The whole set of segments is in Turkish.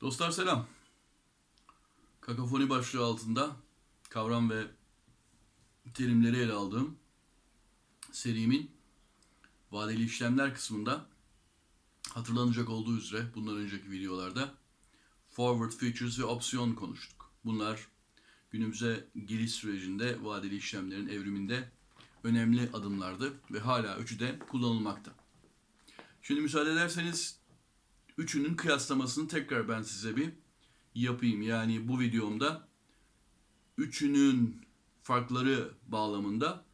Dostlar selam. Kakafoni başlığı altında kavram ve terimleri ele aldığım serimin vadeli işlemler kısmında hatırlanacak olduğu üzere bundan önceki videolarda forward futures ve opsiyon konuştuk. Bunlar günümüze geliş sürecinde vadeli işlemlerin evriminde önemli adımlardı ve hala üçü de kullanılmakta. Şimdi müsaade ederseniz üçünün kıyaslamasını tekrar ben size bir yapayım. Yani bu videomda üçünün farkları bağlamında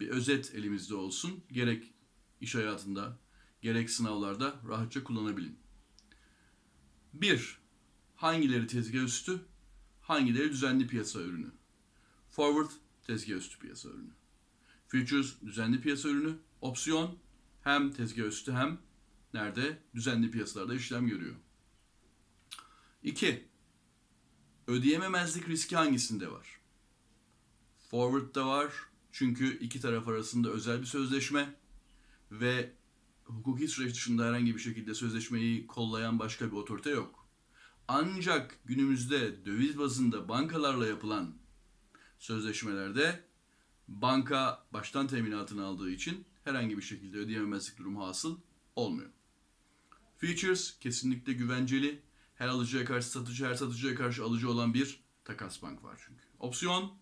bir özet elimizde olsun. Gerek iş hayatında gerek sınavlarda rahatça kullanabilin. 1. Hangileri tezgah üstü, hangileri düzenli piyasa ürünü? Forward tezgah üstü piyasa ürünü. Futures düzenli piyasa ürünü. Opsiyon hem tezgah üstü hem nerede? Düzenli piyasalarda işlem görüyor. 2. Ödeyememezlik riski hangisinde var? Forward'da var. Çünkü iki taraf arasında özel bir sözleşme ve hukuki süreç dışında herhangi bir şekilde sözleşmeyi kollayan başka bir otorite yok. Ancak günümüzde döviz bazında bankalarla yapılan sözleşmelerde banka baştan teminatını aldığı için herhangi bir şekilde ödeyememezlik durumu hasıl olmuyor. Futures kesinlikle güvenceli. Her alıcıya karşı satıcı, her satıcıya karşı alıcı olan bir takas bank var çünkü. Opsiyon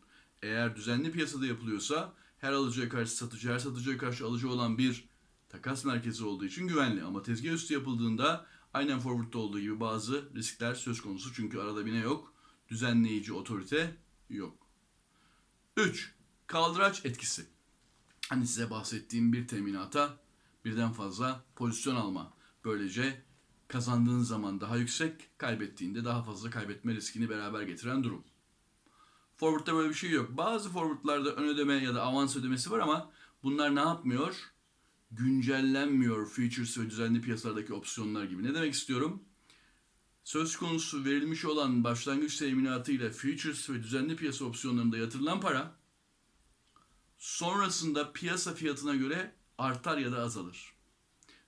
eğer düzenli piyasada yapılıyorsa her alıcıya karşı satıcı, her satıcıya karşı alıcı olan bir takas merkezi olduğu için güvenli. Ama tezgah üstü yapıldığında aynen forward'da olduğu gibi bazı riskler söz konusu. Çünkü arada bir ne yok? Düzenleyici otorite yok. 3. Kaldıraç etkisi. Hani size bahsettiğim bir teminata birden fazla pozisyon alma. Böylece kazandığın zaman daha yüksek, kaybettiğinde daha fazla kaybetme riskini beraber getiren durum. Forward'da böyle bir şey yok. Bazı forward'larda ön ödeme ya da avans ödemesi var ama bunlar ne yapmıyor? Güncellenmiyor futures ve düzenli piyasalardaki opsiyonlar gibi. Ne demek istiyorum? Söz konusu verilmiş olan başlangıç teminatı ile futures ve düzenli piyasa opsiyonlarında yatırılan para sonrasında piyasa fiyatına göre artar ya da azalır.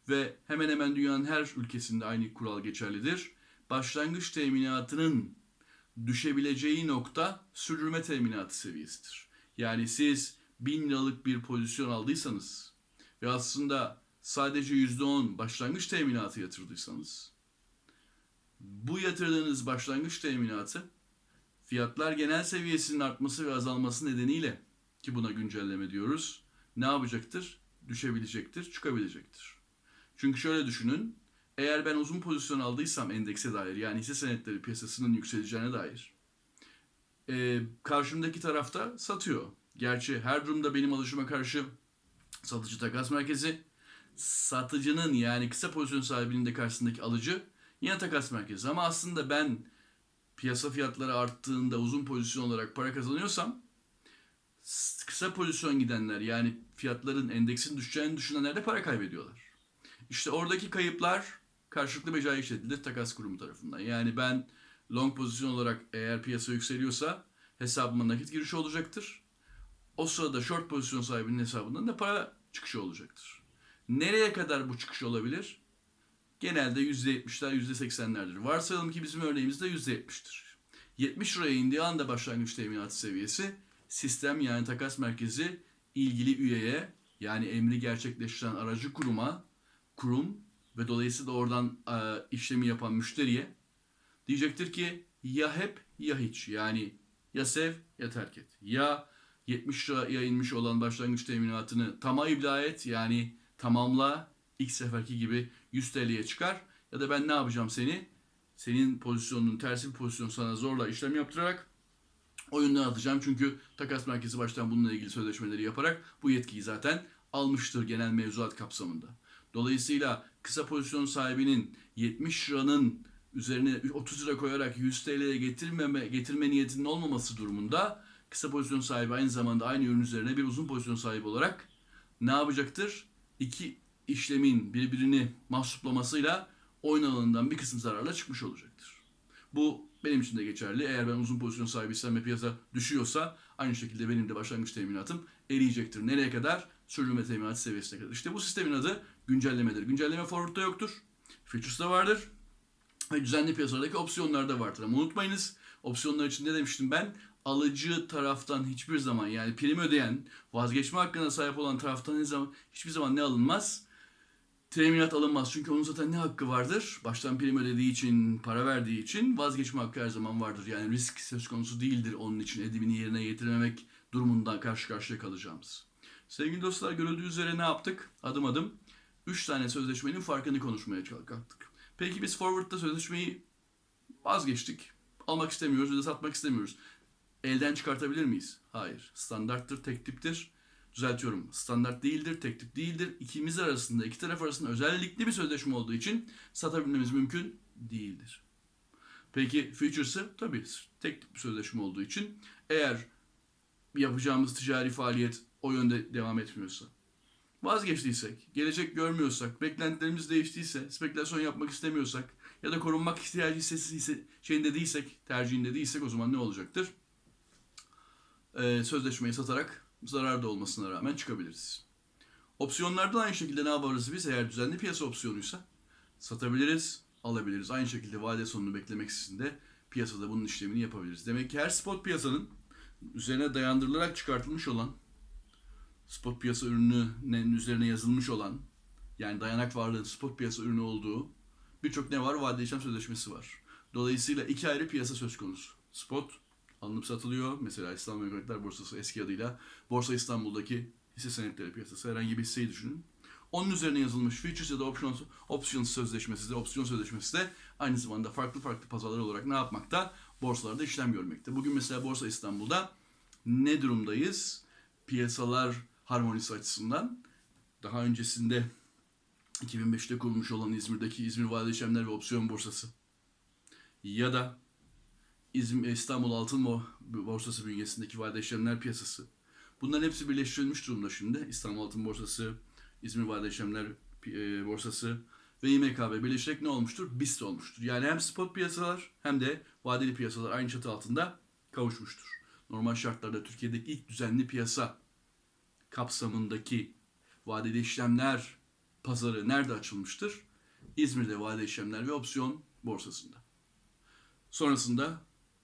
Ve hemen hemen dünyanın her ülkesinde aynı kural geçerlidir. Başlangıç teminatının düşebileceği nokta sürdürme teminatı seviyesidir. Yani siz 1000 liralık bir pozisyon aldıysanız ve aslında sadece %10 başlangıç teminatı yatırdıysanız bu yatırdığınız başlangıç teminatı fiyatlar genel seviyesinin artması ve azalması nedeniyle ki buna güncelleme diyoruz. Ne yapacaktır? Düşebilecektir, çıkabilecektir. Çünkü şöyle düşünün. Eğer ben uzun pozisyon aldıysam endekse dair yani hisse senetleri piyasasının yükseleceğine dair e, karşımdaki tarafta satıyor. Gerçi her durumda benim alışıma karşı satıcı takas merkezi satıcının yani kısa pozisyon sahibinin de karşısındaki alıcı yine takas merkezi. Ama aslında ben piyasa fiyatları arttığında uzun pozisyon olarak para kazanıyorsam kısa pozisyon gidenler yani fiyatların endeksin düşeceğini düşünenler de para kaybediyorlar. İşte oradaki kayıplar karşılıklı mecai işletilir takas kurumu tarafından. Yani ben long pozisyon olarak eğer piyasa yükseliyorsa hesabıma nakit girişi olacaktır. O sırada short pozisyon sahibinin hesabından da para çıkışı olacaktır. Nereye kadar bu çıkış olabilir? Genelde %70'ler %80'lerdir. Varsayalım ki bizim örneğimizde %70'tir. 70 liraya indiği anda başlangıç teminatı seviyesi sistem yani takas merkezi ilgili üyeye yani emri gerçekleştiren aracı kuruma kurum ve dolayısıyla oradan e, işlemi yapan müşteriye diyecektir ki ya hep ya hiç yani ya sev ya terk et. Ya 70 liraya inmiş olan başlangıç teminatını tama ibla et yani tamamla ilk seferki gibi 100 TL'ye çıkar ya da ben ne yapacağım seni senin pozisyonunun tersi bir pozisyon sana zorla işlem yaptırarak oyundan atacağım. Çünkü takas merkezi baştan bununla ilgili sözleşmeleri yaparak bu yetkiyi zaten almıştır genel mevzuat kapsamında. Dolayısıyla kısa pozisyon sahibinin 70 liranın üzerine 30 lira koyarak 100 TL'ye getirmeme, getirme niyetinin olmaması durumunda kısa pozisyon sahibi aynı zamanda aynı ürün üzerine bir uzun pozisyon sahibi olarak ne yapacaktır? İki işlemin birbirini mahsuplamasıyla oyun alanından bir kısım zararla çıkmış olacaktır. Bu benim için de geçerli. Eğer ben uzun pozisyon sahibiysem ve piyasa düşüyorsa aynı şekilde benim de başlangıç teminatım eriyecektir. Nereye kadar? Sürdürme teminatı seviyesine kadar. İşte bu sistemin adı güncellemedir. Güncelleme forward'da yoktur. Futures'da vardır. ve düzenli piyasalardaki opsiyonlar da vardır. Ama unutmayınız opsiyonlar için ne demiştim ben? Alıcı taraftan hiçbir zaman yani prim ödeyen, vazgeçme hakkına sahip olan taraftan hiçbir zaman ne alınmaz? Teminat alınmaz. Çünkü onun zaten ne hakkı vardır? Baştan prim ödediği için, para verdiği için vazgeçme hakkı her zaman vardır. Yani risk söz konusu değildir onun için edimini yerine getirememek durumundan karşı karşıya kalacağımız. Sevgili dostlar görüldüğü üzere ne yaptık? Adım adım 3 tane sözleşmenin farkını konuşmaya kalktık. Peki biz forward'da sözleşmeyi vazgeçtik. Almak istemiyoruz ya da satmak istemiyoruz. Elden çıkartabilir miyiz? Hayır. Standarttır, tek tiptir. Düzeltiyorum. Standart değildir, tek tip değildir. İkimiz arasında, iki taraf arasında özellikli bir sözleşme olduğu için satabilmemiz mümkün değildir. Peki futures'ı tabii tek tip bir sözleşme olduğu için eğer yapacağımız ticari faaliyet o yönde devam etmiyorsa, vazgeçtiysek, gelecek görmüyorsak, beklentilerimiz değiştiyse, spekülasyon yapmak istemiyorsak ya da korunmak ihtiyacı hissesi şeyinde değilsek, tercihinde değilsek o zaman ne olacaktır? Ee, sözleşmeyi satarak zararda olmasına rağmen çıkabiliriz. Opsiyonlarda aynı şekilde ne yaparız biz? Eğer düzenli piyasa opsiyonuysa satabiliriz, alabiliriz. Aynı şekilde vade sonunu beklemeksizin de piyasada bunun işlemini yapabiliriz. Demek ki her spot piyasanın üzerine dayandırılarak çıkartılmış olan spot piyasa ürününün üzerine yazılmış olan yani dayanak varlığın spot piyasa ürünü olduğu birçok ne var? Vadeli işlem sözleşmesi var. Dolayısıyla iki ayrı piyasa söz konusu. Spot alınıp satılıyor. Mesela İstanbul Ekonomikler Borsası eski adıyla Borsa İstanbul'daki hisse senetleri piyasası. Herhangi bir hisseyi düşünün. Onun üzerine yazılmış futures ya da options, options sözleşmesi de, opsiyon sözleşmesi de aynı zamanda farklı farklı pazarlar olarak ne yapmakta? Borsalarda işlem görmekte. Bugün mesela Borsa İstanbul'da ne durumdayız? Piyasalar harmonisi açısından daha öncesinde 2005'te kurulmuş olan İzmir'deki İzmir Vadeli ve Opsiyon Borsası ya da İzmir, İstanbul Altın Bo- Borsası bünyesindeki vadeli işlemler piyasası. Bunların hepsi birleştirilmiş durumda şimdi. İstanbul Altın Borsası, İzmir Vadeli İşlemler e, Borsası ve İMKB birleşerek ne olmuştur? BIST olmuştur. Yani hem spot piyasalar hem de vadeli piyasalar aynı çatı altında kavuşmuştur. Normal şartlarda Türkiye'deki ilk düzenli piyasa kapsamındaki vadeli işlemler pazarı nerede açılmıştır? İzmir'de vadeli işlemler ve opsiyon borsasında. Sonrasında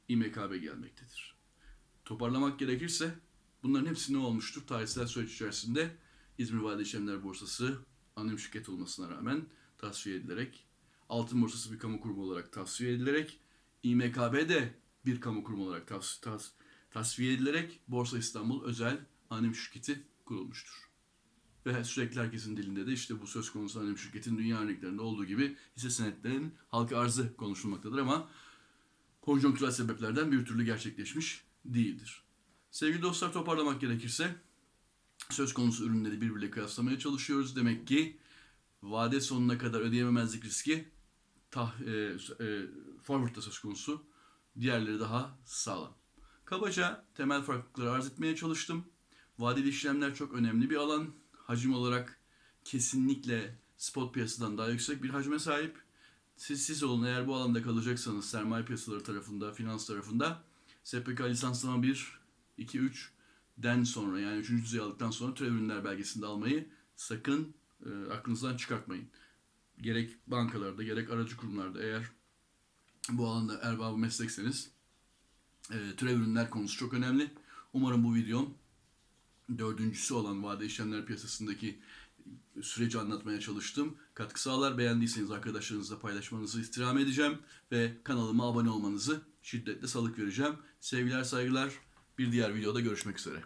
İMKB gelmektedir. Toparlamak gerekirse bunların hepsi ne olmuştur? Tarihsel süreç içerisinde İzmir Vadeli İşlemler Borsası anonim şirket olmasına rağmen tasfiye edilerek, Altın Borsası bir kamu kurumu olarak tasfiye edilerek, İMKB de bir kamu kurumu olarak tas, tas, tasfiye edilerek Borsa İstanbul özel anonim şirketi kurulmuştur. Ve sürekli herkesin dilinde de işte bu söz konusu anonim şirketin dünya örneklerinde olduğu gibi hisse senetlerinin halka arzı konuşulmaktadır ama konjonktürel sebeplerden bir türlü gerçekleşmiş değildir. Sevgili dostlar toparlamak gerekirse söz konusu ürünleri birbiriyle kıyaslamaya çalışıyoruz. Demek ki vade sonuna kadar ödeyememezlik riski tah, e, e, forward'da söz konusu. Diğerleri daha sağlam. Kabaca temel farklılıkları arz etmeye çalıştım. Vadeli işlemler çok önemli bir alan. Hacim olarak kesinlikle spot piyasadan daha yüksek bir hacme sahip. Siz siz olun eğer bu alanda kalacaksanız sermaye piyasaları tarafında, finans tarafında SPK lisanslama 1, 2, 3 den sonra yani 3. düzey aldıktan sonra türev ürünler belgesini de almayı sakın e, aklınızdan çıkartmayın. Gerek bankalarda gerek aracı kurumlarda eğer bu alanda erbabı meslekseniz e, türev ürünler konusu çok önemli. Umarım bu videom dördüncüsü olan vade işlemler piyasasındaki süreci anlatmaya çalıştım. Katkı sağlar. Beğendiyseniz arkadaşlarınızla paylaşmanızı istirham edeceğim ve kanalıma abone olmanızı şiddetle salık vereceğim. Sevgiler, saygılar. Bir diğer videoda görüşmek üzere.